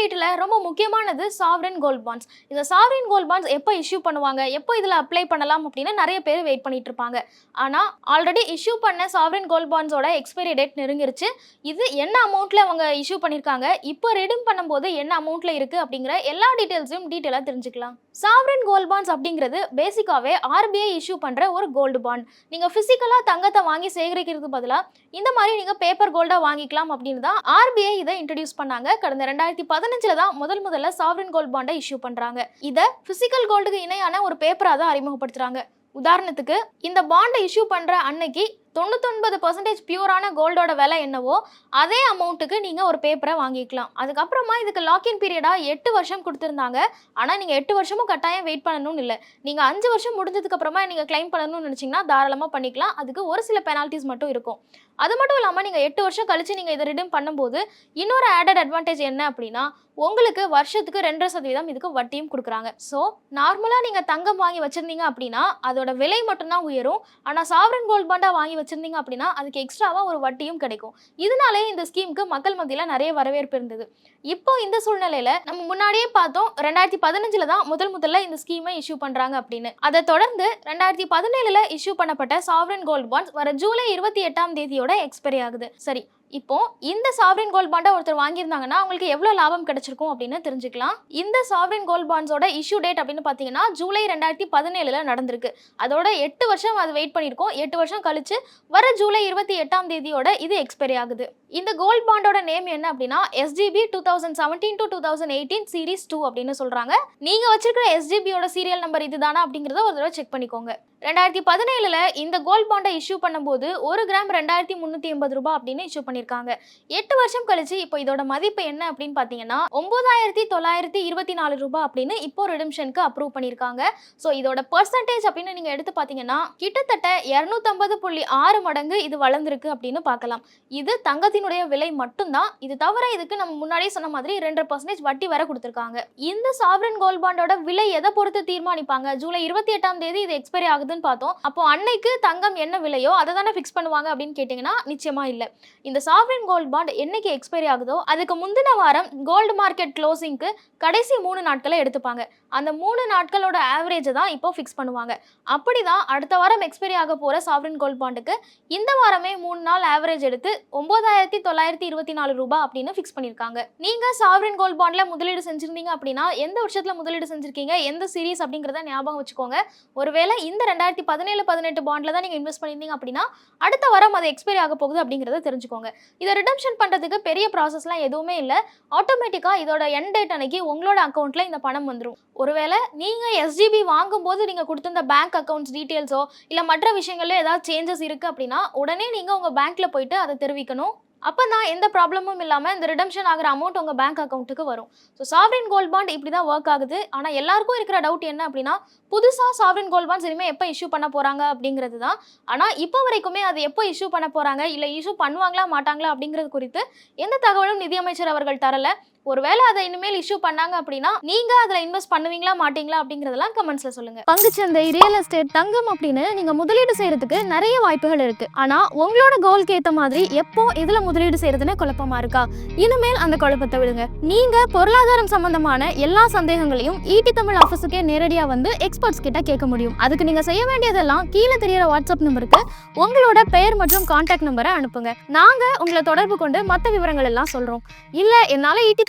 முதலீட்டில் ரொம்ப முக்கியமானது சாவரின் கோல்ட் பாண்ட்ஸ் இந்த சாவரின் கோல்ட் பாண்ட்ஸ் எப்போ இஷ்யூ பண்ணுவாங்க? எப்போ இதில் அப்ளை பண்ணலாம் அப்படின்னு நிறைய பேர் வெயிட் பண்ணிட்டு இருப்பாங்க. ஆனால் ஆல்ரெடி இஷ்யூ பண்ண சாவரின் கோல்ட் பாண்ட்ஸோட எக்ஸ்பைரி டேட் நெருங்கிருச்சு. இது என்ன அமௌண்ட்டில் அவங்க இஷ்யூ பண்ணியிருக்காங்க இப்போ ரெடிம் பண்ணும்போது என்ன அமௌண்ட்டில் இருக்கு அப்படிங்கிற எல்லா டீட்டெயில்ஸையும் டீட்டெயிலாக தெரிஞ்சுக்கலாம். சாவரின் கோல்ட் பாண்ட்ஸ் அப்படிங்கிறது பேசிக்காகவே ஆர்பிஐ இஷ்யூ பண்ணுற ஒரு கோல்டு பாண்ட் நீங்கள் ஃபிசிக்கலாக தங்கத்தை வாங்கி சேகரிக்கிறதுக்கு பதிலாக இந்த மாதிரி நீங்கள் பேப்பர் கோல்டாக வாங்கிக்கலாம் அப்படின்னு தான் ஆர்பிஐ இதை இன்ட்ரடியூஸ் பண்ணாங்க. கடந்த ரெண்டாயிரத்தி பதினஞ்சுல தான் முதல் முதல்ல சாவரின் கோல்ட் பாண்டை இஷ்யூ பண்றாங்க. இதை பிசிக்கல் கோல்டுக்கு இணையான ஒரு பேப்பரா தான் அறிமுகப்படுத்துறாங்க. உதாரணத்துக்கு இந்த பாண்டை இஷ்யூ பண்ற அன்னைக்கு தொண்ணூத்தொன்பது பர்சன்டேஜ் பியூரான கோல்டோட விலை என்னவோ அதே அமௌண்ட்டுக்கு நீங்கள் ஒரு பேப்பரை வாங்கிக்கலாம். அதுக்கப்புறமா இதுக்கு லாக்இன் பீரியடாக எட்டு வருஷம் கொடுத்துருந்தாங்க. ஆனால் நீங்கள் எட்டு வருஷமும் கட்டாயம் வெயிட் பண்ணணும்னு இல்லை. நீங்கள் அஞ்சு வருஷம் முடிஞ்சதுக்கு அப்புறமா நீங்கள் கிளைம் பண்ணணும்னு நினச்சிங்கன்னா தாராளமாக பண்ணிக்கலாம். அதுக்கு ஒரு சில பெனால்ட்டிஸ் மட்டும் இருக்கும். அது மட்டும் இல்லாமல் நீங்கள் எட்டு வருஷம் கழித்து நீங்கள் இதை ரிடீம் பண்ணும்போது இன்னொரு ஆடட் அட்வான்டேஜ் என்ன அப்படின்னா உங்களுக்கு வருஷத்துக்கு ரெண்டரை சதவீதம் இதுக்கு வட்டியும் கொடுக்குறாங்க. ஸோ நார்மலாக நீங்கள் தங்கம் வாங்கி வச்சிருந்தீங்க அப்படின்னா அதோட விலை மட்டும்தான் உயரும். ஆனால் சாவரன் கோல்ட் பாண்டாக வாங்கி வச்சிருந்தீங்க அப்படின்னா அதுக்கு எக்ஸ்ட்ராவாக ஒரு வட்டியும் கிடைக்கும். இதனாலே இந்த ஸ்கீமுக்கு மக்கள் மத்தியில் நிறைய வரவேற்பு இருந்தது. இப்போ இந்த சூழ்நிலையில் நம்ம முன்னாடியே பார்த்தோம் ரெண்டாயிரத்தி பதினஞ்சில் தான் முதல் முதல்ல இந்த ஸ்கீமை இஷ்யூ பண்ணுறாங்க அப்படின்னு. அதை தொடர்ந்து ரெண்டாயிரத்தி பதினேழுல இஷ்யூ பண்ணப்பட்ட சாவரன் கோல்ட் பாண்ட்ஸ் வர ஜூலை இருபத்தி எட்டாம் தேதியோட எக்ஸ்பைரி ஆகுது. சரி இப்போ இந்த சாவரின் கோல்ட் பாண்டை ஒருத்தர் வாங்கியிருந்தாங்கன்னா அவங்களுக்கு எவ்வளோ லாபம் கிடைச்சிருக்கும் அப்படின்னு தெரிஞ்சுக்கலாம். இந்த சாவரின் கோல்ட் பாண்ட்ஸோட இஷ்யூ டேட் அப்படின்னு பார்த்தீங்கன்னா ஜூலை ரெண்டாயிரத்தி பதினேழுல நடந்திருக்கு. அதோட எட்டு வருஷம் அது வெயிட் பண்ணியிருக்கோம். எட்டு வருஷம் கழிச்சு வர ஜூலை இருபத்தி எட்டாம் தேதியோட இது எக்ஸ்பைரி ஆகுது. இந்த கோல்ட் பாண்டோட நேம் என்ன அப்படின்னா SGB two thousand seventeen to two thousand eighteen series two அப்படின்னு சொல்கிறாங்க நீங்கள் வச்சிருக்கிற எஸ்ஜிபியோட சீரியல் நம்பர் இதுதானா அப்படிங்கிறத ஒரு தடவை செக் பண்ணிக்கோங்க. ரெண்டாயிரத்தி பதினேழுல இந்த கோல்ட் பாண்டை இஷ்யூ பண்ணும்போது ஒரு கிராம் ரெண்டாயிரத்தி முந்நூற்றி எண்பது ரூபாய் அப்படின்னு இஷ்யூ பண்ணியிருக்காங்க எட்டு வருஷம் கழிச்சு இப்போ இதோட மதிப்பு என்ன அப்படின்னு பார்த்தீங்கன்னா ஒன்பதாயிரத்தி தொள்ளாயிரத்தி இருபத்தி நாலு ரூபாய் அப்படின்னு இப்போ ரிடம்ஷனுக்கு அப்ரூவ் பண்ணியிருக்காங்க. ஸோ இதோட பர்சன்டேஜ் அப்படின்னு நீங்கள் எடுத்து பார்த்தீங்கன்னா கிட்டத்தட்ட இரநூத்தம்பது புள்ளி ஆறு மடங்கு இது வளர்ந்துருக்கு அப்படின்னு பார்க்கலாம். இது தங்கத்தினுடைய விலை மட்டும்தான். இது தவிர இதுக்கு நம்ம முன்னாடியே சொன்ன மாதிரி ரெண்டு பர்சன்டேஜ் வட்டி வர கொடுத்துருக்காங்க. இந்த சாவரன் கோல்ட் பாண்டோட விலை எதை பொறுத்து தீர்மானிப்பாங்க? ஜூலை இருபத்தி எட்டாம் தேதி இது எக்ஸ்பைரி ஆகுதுன்னு பார்த்தோம். அப்போ அன்னைக்கு தங்கம் என்ன விலையோ அதை தானே ஃபிக்ஸ் பண்ணுவாங்க அப்படின்னு கேட்டிங்கன்னா நிச்சயமா இல்லை. இந்த சாவரன் கோல்ட் பாண்ட் என்னைக்கு எக்ஸ்பைரி ஆகுதோ அதுக்கு முந்தின வாரம் கோல்டு மார்க்கெட் க்ளோசிங்க்கு கடைசி மூணு நாட்களை எடுத்துப்பாங்க. அந்த மூணு நாட்களோட ஆவரேஜை தான் இப்போ ஃபிக்ஸ் பண்ணுவாங்க. அப்படி தான் அடுத்த வாரம் எக்ஸ்பைரி ஆக போகிற சாவரின் கோல்ட் பாண்டுக்கு இந்த வாரமே மூணு நாள் ஆவரேஜ் எடுத்து ஒம்பதாயிரத்தி தொள்ளாயிரத்தி இருபத்தி நாலு ரூபாய் அப்படின்னு ஃபிக்ஸ் பண்ணியிருக்காங்க நீங்கள் சாவரின் கோல்ட் பாண்டில் முதலீடு செஞ்சிருந்தீங்க அப்படின்னா எந்த வருஷத்தில் முதலீடு செஞ்சிருக்கீங்க எந்த சீரீஸ் அப்படிங்கிறத ஞாபகம் வச்சுக்கோங்க. ஒருவேளை இந்த ரெண்டாயிரத்தி பதினேழு பதினெட்டு பாண்டில் தான் நீங்கள் இன்வெஸ்ட் பண்ணியிருந்தீங்க அப்படின்னா அடுத்த வாரம் அது எக்ஸ்பைரி ஆக போகுது அப்படிங்கிறத தெரிஞ்சுக்கோங்க. இதை ரிடம்ஷன் பண்ணுறதுக்கு பெரிய ப்ராசஸ்லாம் எதுவுமே இல்லை. ஆட்டோமேட்டிக்காக இதோட என் டேட் அன்னைக்கு உங்களோட அக்கௌண்ட்டில் இந்த பணம் வந்துடும் ஒருவேளை நீங்கள் எஸ்ஜிபி வாங்கும்போது நீங்கள் கொடுத்துருந்த பேங்க் அக்கௌண்ட்ஸ் டீட்டெயில்ஸோ இல்லை மற்ற விஷயங்கள்ல ஏதாவது சேஞ்சஸ் இருக்குது அப்படின்னா உடனே நீங்கள் உங்கள் பேங்க்கில் போயிட்டு அதை தெரிவிக்கணும். அப்போ தான் எந்த ப்ராப்ளமும் இல்லாமல் இந்த ரிடம்ஷன் ஆகிற அமௌண்ட் உங்கள் பேங்க் அக்கௌண்ட்டுக்கு வரும். ஸோ சாவரின் கோல்ட் பாண்ட் இப்படி தான் ஒர்க் ஆகுது. ஆனால் எல்லாருக்கும் இருக்கிற டவுட் என்ன அப்படின்னா புதுசாக சாவரின் கோல்ட் பாண்ட்ஸ் இனிமேல் எப்போ இஷ்யூ பண்ண போகிறாங்க அப்படிங்கிறது தான். ஆனால் இப்போ வரைக்குமே அது எப்போ இஷ்யூ பண்ண போகிறாங்க இல்லை இஷ்யூ பண்ணுவாங்களா மாட்டாங்களா அப்படிங்கிறது குறித்து எந்த தகவலும் நிதியமைச்சர் அவர்கள் தரல. ஒருவேளை அதை இனிமேல் இஷ்யூ பண்ணாங்க அப்படின்னா நீங்க அதுல இன்வெஸ்ட் பண்ணுவீங்களா மாட்டீங்களா அப்படிங்கறதெல்லாம் கமெண்ட்ஸ்ல சொல்லுங்க. பங்குச்சந்தை ரியல் எஸ்டேட் தங்கம் அப்படின்னு நீங்க முதலீடு செய்யறதுக்கு நிறைய வாய்ப்புகள் இருக்கு. ஆனா உங்களோட கோல்க்கு ஏத்த மாதிரி எப்போ இதுல முதலீடு செய்யறதுன்னு குழப்பமா இருக்கா? இனிமேல் அந்த குழப்பத்தை விடுங்க. நீங்க பொருளாதாரம் சம்பந்தமான எல்லா சந்தேகங்களையும் ஈட்டி தமிழ் ஆஃபீஸுக்கே நேரடியா வந்து எக்ஸ்பர்ட்ஸ் கிட்ட கேட்க முடியும். அதுக்கு நீங்க செய்ய வேண்டியதெல்லாம் கீழே தெரியற வாட்ஸ்அப் நம்பருக்கு உங்களோட பெயர் மற்றும் கான்டாக்ட் நம்பரை அனுப்புங்க. நாங்க உங்களை தொடர்பு கொண்டு மற்ற விவரங்கள் எல்லாம் சொல்றோம். இல்ல என்னால ஈட்டி